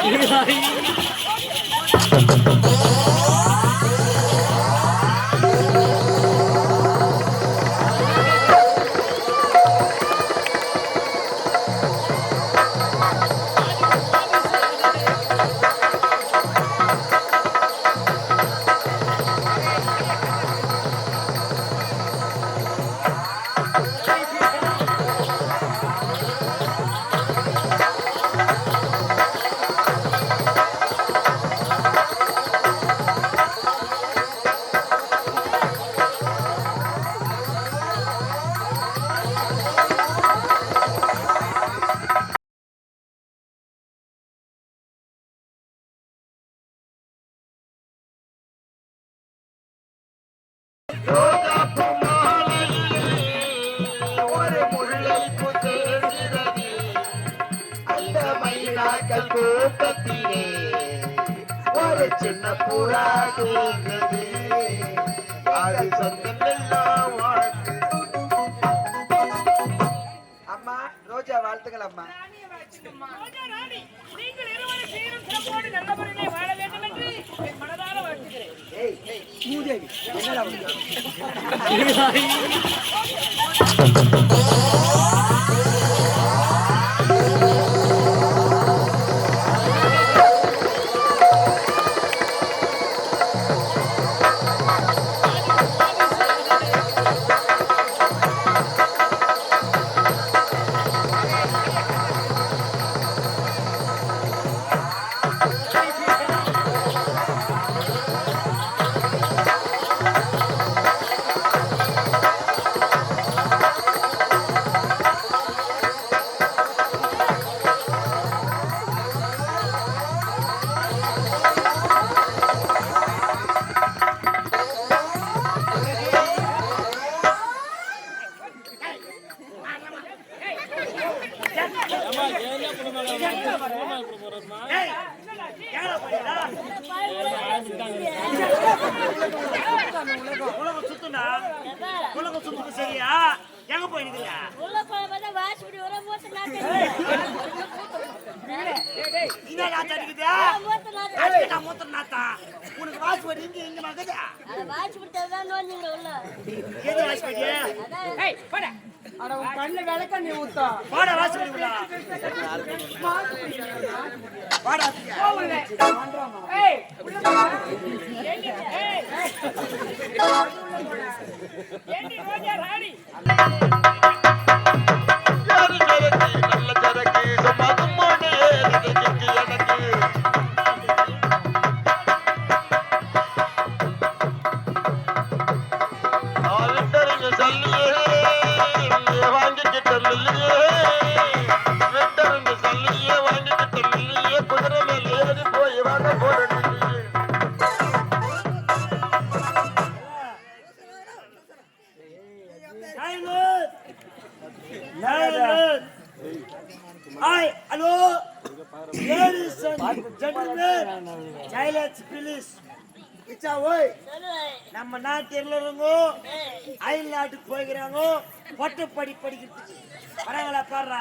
Yeah. கூட்டத்திலே ஒரு சின்ன புறா தூங்குது அது சொந்தம் எல்லாம் வாழ்த்து அம்மா ரோஜா வாழ்த்துக்கள் அம்மா நீங்கள் இருவரும் சீரும் சிறப்போடு நல்ல முறையிலே வாழ வேண்டும் என்று என் மனதார வாழ்த்துகிறேன் ஏய் மூதேவி உலகம் சுத்துனா உலகம் சுத்துது சரியா? எங்க போயிருக்கீங்க உள்ள போகும்போது வாசிப்படி உள்ள மூத்த நாட்டு இந்த நாத்து அடிக்குதா? மூத்த நாட்டு மூத்த நாத்தா? உனக்கு வாசி வரி இங்க இங்க அதை வாசிப்படி தான் நோஞ்சிங்க உள்ள. எது வாசி வரி அதான். அட உன் கண்ணு விளக்க நீ ஊத்தா. வாடா. வாசி வரி உள்ள வாடா ஏய் ஏண்டி ரோஜா ராணி? யாரு குதிரை போய் வாங்க போறேன் நம்ம நாட்டில் அயல் நாட்டுக்கு போய்கிறாங்க பட்டு படி படிக்கிறது வராங்களா பாடுறா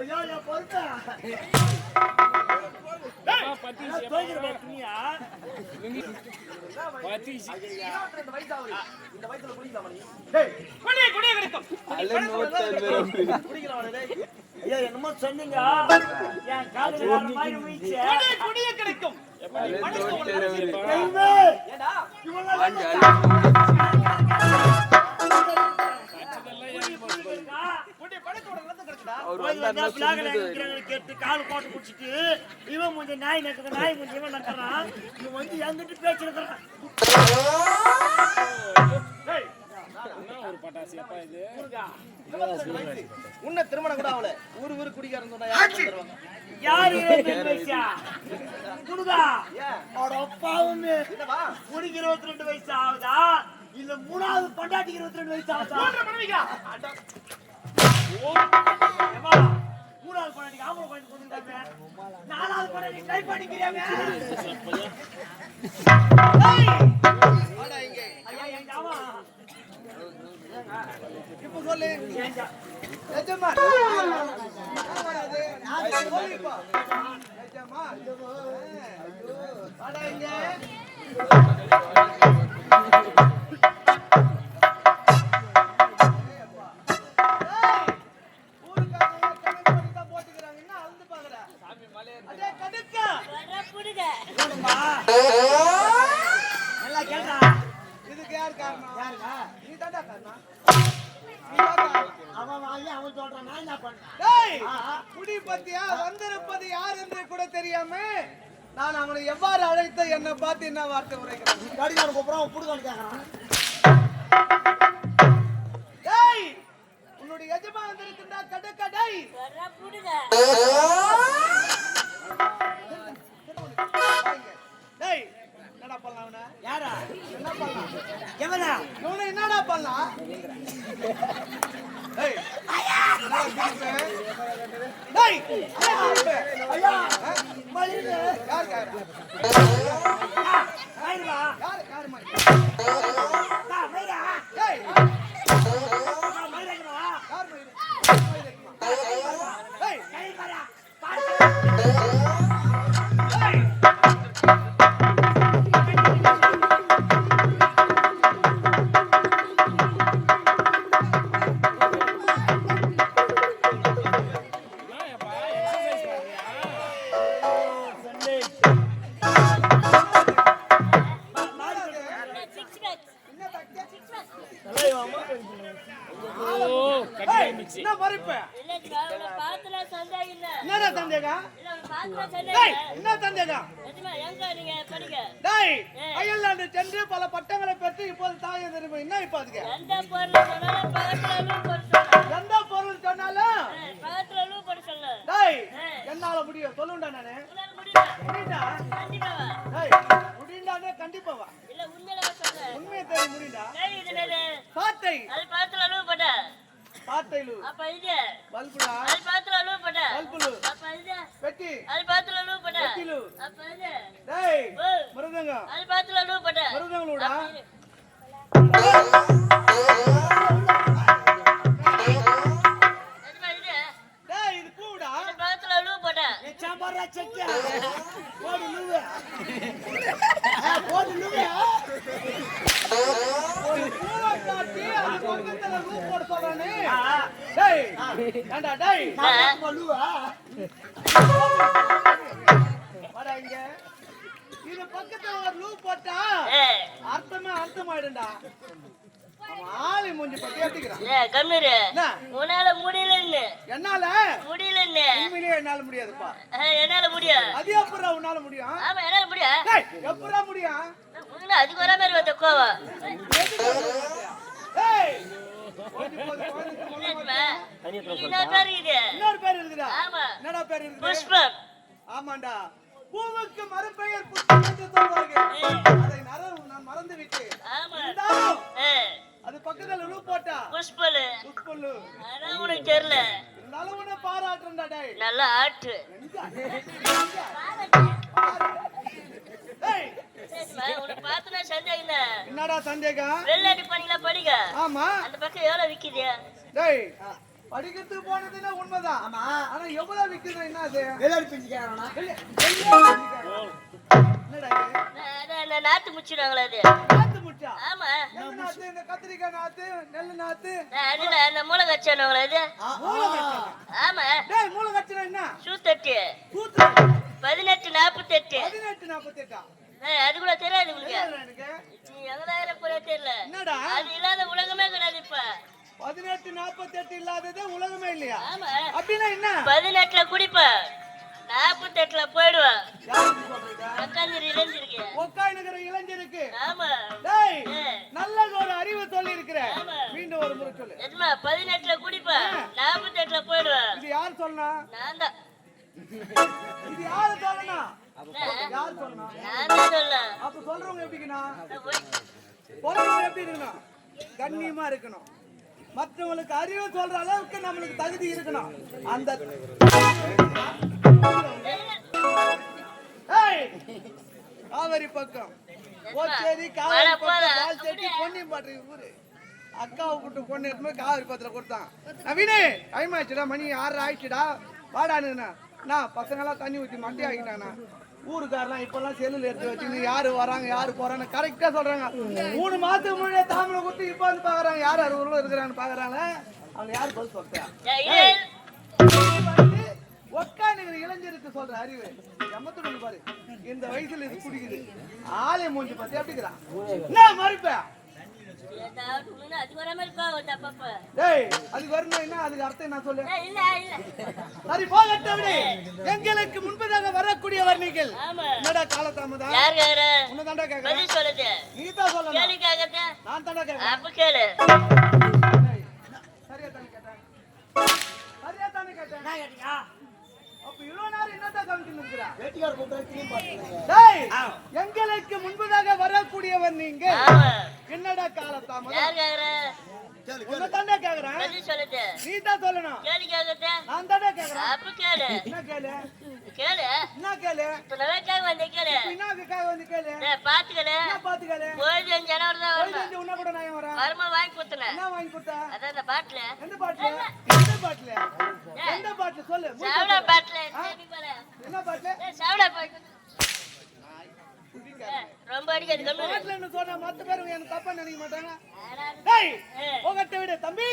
ஐயோ ஐயோ என்னமோ சொன்னீங்க. என் காதுல வேற மாதிரி போயிடுச்சு. பிளாக்ல நிக்கிறாங்கன்னு கேட்டு கால் போட்டு குடிச்சிட்டு இவன் மூஞ்சி நாய் நக்குது நாய் மூஞ்சி இவன் நக்கறான் இவன் வந்து எங்கிட்ட பேச்சிருக்கிறான் உன்ன திருமணம் கூட ஆகல. ஊரு ஊரு குடிக்காரன் சொன்னா யாரு குடுதா அப்பாவுமே. என்னவா? உனக்கு இருபத்தி ரெண்டு வயசு ஆகுதா? இல்ல மூணாவது பொண்டாட்டிக்கு இருபத்தி ரெண்டு வயசு ஆகுதா? மூணாவது பொண்டாட்டிக்கு ஆம்பளை குழந்தை கொடுத்துருக்காங்க. நாலாவது பொண்டாட்டி ட்ரை பண்ணிக்கிறாங்க வாடா இங்க அவன் வாங்கி அவன் சொல்றான் நான் என்ன பண்ணேன். குடி பத்தியா வந்திருப்பது யார் என்று கூட தெரியாம நான் அவனை எவ்வாறு அழைத்து என்னை பார்த்து என்ன வார்த்தை உரைக்கிறேன்? கடிகாரம் கூப்பிடுறான் புடுக்கான்னு கேட்கறான் டேய் உன்னுடைய எஜமா வந்திருக்கின்றா வர புடுங்க. தாயை திரும்ப என்ன இப்ப அதுக்கு? எந்த பொருள் சொன்னாலும் போட போட. என்னால முடியும்? சொல்லுண்டா நானு. முடியுண்டானே கண்டிப்பா வா. உண்மையை தெரியும் முடியுண்டா? சரி இது என்னது? சாட்டை அது பக்கத்துல லூ போட்ட சாட்டைலு அப்ப இது? பல்புடா? அது பக்கத்துல லூ போட்ட பல்புலு அப்ப இது? பெட்டி அது பக்கத்துல லூ போட்ட வெட்டிலு. அப்ப இது? டேய் மிருதங்கம். அது பக்கத்துல லூ போட்ட மிருதங்களோடா ஏண்டா டேய் நான் லூவா வாடா இங்க இது பக்கத்துல ஒரு லூப் போட்டா ஏய், அர்த்தமே அர்த்தமாயிடும்டா. அவன் ஆளு மூஞ்சி பத்தி ஏத்திக்கிறான். ஏய், கம்மிரு. என்ன? உன்னால முடியலன்னு. என்னால? முடியலன்னு. உண்மையிலேயே என்னால முடியாதுப்பா. என்னால முடியும் அது எப்படா உன்னால முடியும்? ஆமா என்னால முடியும் டேய் எப்படா முடியும் உனக்கு அதுக்கு வர மாதிரி வந்த கோவம். இன்னொரு பேர் இருக்குது? இன்னொரு பேர் இருக்குதா? ஆமா. என்னடா பேர் இருக்குது? புஷ்பம். ஆமாண்டா. பூவுக்கு மறுபெயர் புஷ்பம் என்று சொல்வார்கள் அதை நர- நான் மறந்து விட்டேன் அது பக்கத்துல லூ போட்டா புஷ்பலு. புஷ்பல்லு ஆனா உனக்கு தெரியல. இருந்தாலும் உன்னை பாராட்டுறேன்டா டேய். நல்ல ஆட்டு. என்னடா சந்தேகம்? வெள்ளாட்டு பண்ணிக்கலாம் படிக்க. ஆமா. அந்த பக்கம் எவ்வளவு விக்குது? டேய் படிக்கிறதுக்கு போனதுன்னா உண்மைதான். ஆமா. ஆனா எவ்வளவு விக்குது என்ன அது? அதான் அந்த நாத்து முச்சிடுவாங்களா அது நாத்து முட்டா ஆமா நாத்து? இந்த கத்திரிக்காய் நாத்து நெல்லு நாத்து. நான் அந்த மூளை கச்சானவங்களா இது? மூளை. ஆமா. டேய் மூளை கட்டணம் என்ன? சூத்தட்டு. கூத்து பதினெட்டு நாற்பத்தெட்டு. பதினெட்டு நாற்பத்தெட்டா? அது கூட தெரியாது உங்களுக்கு. நீ எங்கதாயிரம் கூட தெரியல. அது இல்லாத உலகமே கிடையாது இப்ப. பதினெட்டு நாற்பத்தெட்டு இல்லாதது உலகமே இல்லையா? ஆமா. அப்படின்னா என்ன? பதினெட்டுல குடிப்ப. நாற்பத்தெட்டுல போயிடுவேன் யாருக்கு சொல்றீங்க? உட்காந்து இழந்திருக்க உக்காயினுக்கிற இளைஞருக்கு. ஆமா. டேய் ஏய். நல்ல ஒரு அறிவு சொல்லி இருக்கிற ஆமா. மீண்டும் ஒரு முறை சொல்லு. எதுமா பதினெட்டுல குடிப்ப. நாற்பத்தெட்டுல போயிடுவேன் இது யார் சொல்லணும் நான் தான். இது யாரு சொல்லணும் நான் யார் சொல்லணும் நான் தான் சொல்ல அப்ப சொல்றவங்க எப்படிக்கணும் சொல்றவங்க எப்படி இருக்கணும் கண்ணியமா இருக்கணும். மற்றவங்களுக்கு அறிவு சொல்ற அளவுக்கு நம்மளுக்கு தகுதி இருக்கணும். அந்த காவேரி பக்கம். கோச்சேரி காவேரி வர பக்கம்? பால்செட்டி பொன்னியம்பாட்டு ஊரு. அக்காவை கூட்டு பொண்ணு எடுத்து காவிரி பத்திர கொடுத்தான். நவீனு டைம் ஆயிடுச்சுடா மணி ஆறு ஆயிடுச்சுடா. வாடானுண்ணா நான் பசங்கெல்லாம் தண்ணி ஊற்றி மண்டி ஆகிட்டானா ஊருக்காரெல்லாம் இப்பெல்லாம் செல்லுல எடுத்து வச்சுன்னு யாரு வராங்க யாரு போறாங்க கரெக்டா சொல்றாங்க. மூணு மாசத்துக்கு முன்னாடியே தாமரை கொடுத்து இப்ப வந்து பாக்குறாங்க. யார் யார் ஊர்ல இருக்கிறான்னு பாக்குறாங்க? அவங்க யார் பதில் சொல்றா? ஏய், உட்காந்துக்கிற இளைஞருக்கு சொல்ற அறிவு. எம்மத்துடன் பாரு. இந்த வயசுல இது குடிக்குது. ஆலய மூஞ்சி பத்தி அப்படிங்கிறான் என்ன மறுப்ப? ஏதாவது ஒண்ணு அது வராம இருக்கா ஒரு தப்பப்ப. டேய் அதுக்கு வரணும் என்ன? அதுக்கு அர்த்தம் என்ன சொல்லு? ஏய், இல்ல இல்ல. சரி போகட்டும் விடு. எங்களுக்கு முன்பதாக வரக்கூடியவர் நீங்கள். ஆமா. என்னடா காலதாமதம்? யார் கேக்குற? உன்னதாண்டா கேக்குறேன் பதில் சொல்லுது நீ தான் சொல்லணும். கேள்வி கேக்குறது நான் தாண்டா கேக்குறேன். அப்ப கேளு. சரியா தானே கேட்டேன். சரியா தானே கேட்டேன். என்ன கேட்டீங்க எங்களுக்கு முன்பதாக வரக்கூடியவர் நீங்க. என்னடா காலதாமதம் யார் என்ன பாட்டு சொல்லு சாவடா பாட்டுல என்ன பாட்டு? சாவடா பாட்டு. ரொம்ப அடிக்காது பாட்டுல என்ன சொன்னா மத்த பேர் எனக்கு தப்பா நினைக்க மாட்டாங்க. டேய் உங்கட்ட விடு தம்பி.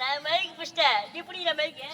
நான் மைக் பிடிச்சிட்டேன். இப்படி நான் மைக்கு